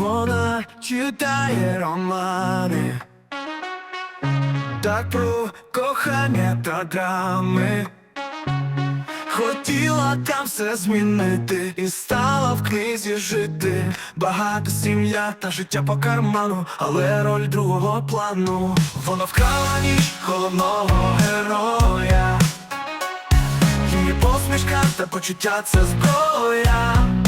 Вона читає романи Так про кохання та драми Хотіла там все змінити і стала в книзі жити. Багата сім'я та життя по карману, але роль другого плану. Вона вкрала ніч головного героя. Її посмішка та почуття це зброя.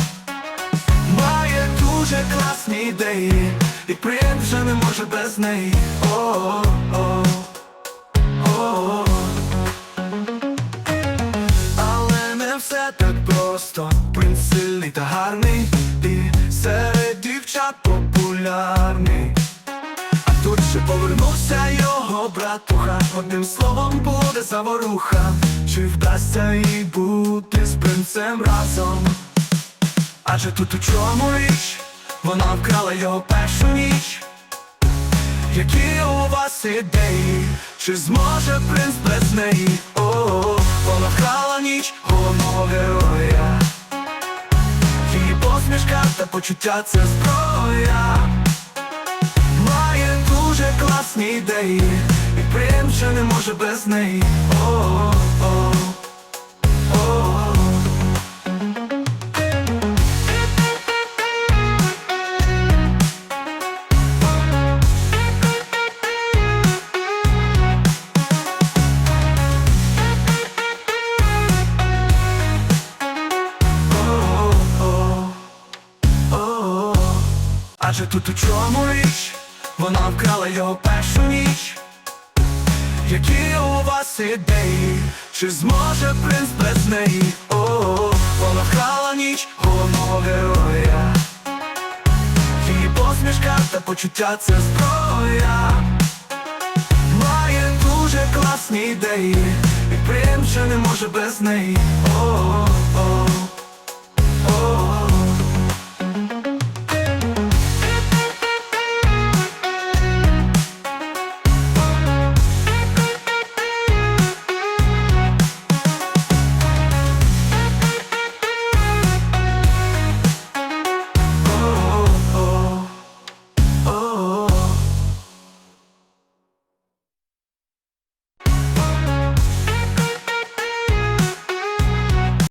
Дуже класні ідеї, і принт вже не може без неї. О-о-о. О-о-о. Але не все так просто. Принц сильний та гарний, і серед дівчат популярний. А тут ще повернувся його братуха. Одним словом буде заворуха. Чи вдасться їй бути з принцем разом? Адже тут у чому річ, вона вкрала його першу ніч. Які у вас ідеї? Чи зможе принц без неї? О, вона вкрала ніч головного героя. Її посмішка та почуття це зброя. Має дуже класні ідеї, і принц вже не може без неї. О, о, о. Адже тут у чому річ, вона вкрала його першу ніч. Які у вас ідеї, чи зможе принц без неї? О, вона вкрала ніч головного героя. Її посмішка та почуття це зброя. Має дуже класні ідеї, і принц вже не може без неї.